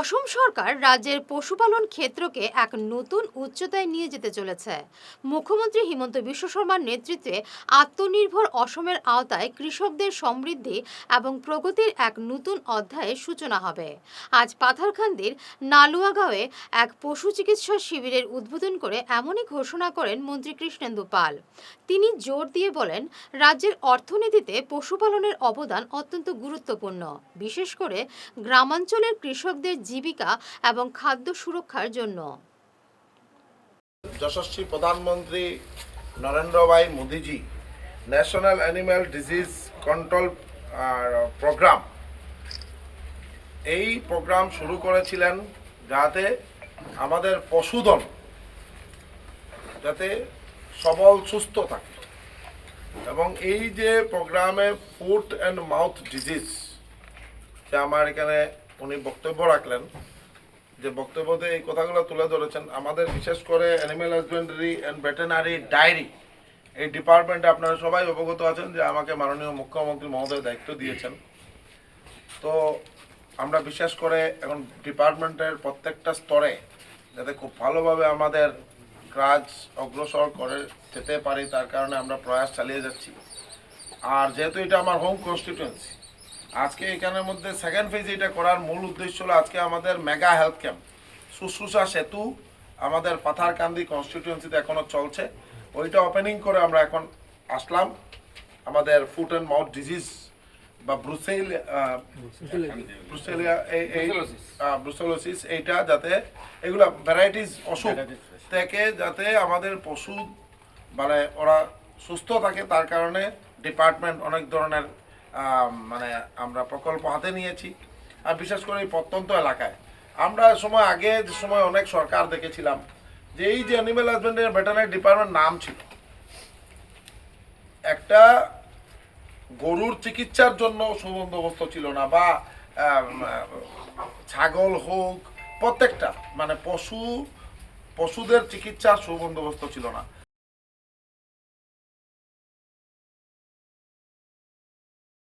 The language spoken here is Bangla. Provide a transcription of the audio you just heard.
অসম সরকার রাজ্যের পশুপালন ক্ষেত্রকে এক নতুন উচ্চতায় নিয়ে যেতে চলেছে। মুখ্যমন্ত্রী হিমন্ত বিশ্ব শর্মার নেতৃত্বে আত্মনির্ভর অসমের আওতায় কৃষকদের সমৃদ্ধি এবং প্রগতির এক নতুন অধ্যায়ের সূচনা হবে। আজ পাথারকান্দির নালুয়াগাঁওয়ে এক পশু চিকিৎসা শিবিরের উদ্বোধন করে এমনই ঘোষণা করেন মন্ত্রী কৃষ্ণেন্দু পাল। তিনি জোর দিয়ে বলেন, রাজ্যের অর্থনীতিতে পশুপালনের অবদান অত্যন্ত গুরুত্বপূর্ণ। বিশেষ করে গ্রামাঞ্চলের কৃষকদের জীবিকা এবং খাদ্য সুরক্ষার জন্য। যশস্বী প্রধানমন্ত্রী নরেন্দ্র ভাই Modiji national animal disease control program. এই প্রোগ্রাম শুরু করেছিলেন যাতে আমাদের পশুধন যাতে সবল, সুস্থ থাকে। এবং এই যে প্রোগ্রামে ফুড অ্যান্ড মাউথ ডিজিজ, যে আমার এখানে উনি বক্তব্য রাখলেন যে বক্তব্যতে এই কথাগুলো তুলে ধরেছেন। আমাদের বিশেষ করে animal husbandry and veterinary dairy এই ডিপার্টমেন্টে আপনারা সবাই অবগত আছেন যে আমাকে মাননীয় মুখ্যমন্ত্রী মহোদয় দায়িত্ব দিয়েছেন। তো আমরা বিশেষ করে এখন ডিপার্টমেন্টের প্রত্যেকটা স্তরে যাতে খুব ভালোভাবে আমাদের কাজ অগ্রসর করে যেতে পারি, তার কারণে আমরা প্রয়াস চালিয়ে যাচ্ছি। আর যেহেতু এটা আমার হোম কনস্টিটিউয়েন্সি আজকে এখানের মধ্যে সেকেন্ড ফেজ এটা করার মূল উদ্দেশ্য হলো আজকে আমাদের মেগা হেলথ ক্যাম্প শুশ্রূষা সেতু আমাদের পাথারকান্দি কনস্টিটিউয়েন্সিতে এখনও চলছে। ওইটা ওপেনিং করে আমরা এখন আসলাম আমাদের ফুট অ্যান্ড মাউথ ডিজিজ বা ব্রুসেল ব্রুসেলিয়া এই ব্রুসেলোসিস এইটা যাতে এগুলা ভ্যারাইটিস অসুখ থেকে যাতে আমাদের পশু মানে ওরা সুস্থ থাকে তার কারণে ডিপার্টমেন্ট অনেক ধরনের মানে আমরা প্রকল্প হাতে নিয়েছি। আর বিশেষ করে এই প্রত্যন্ত এলাকায়। আমরা সময় আগে সময় অনেক সরকার দেখেছিলাম যে এই যে অ্যানিমেল হাজবেন্ডারি ভেটেনারি ডিপার্টমেন্ট নাম ছিল। একটা গরুর চিকিৎসার জন্য সুবন্দোবস্ত ছিল না বা ছাগল হোক, প্রত্যেকটা মানে পশু, পশুদের চিকিৎসার সুবন্দোবস্ত ছিল না।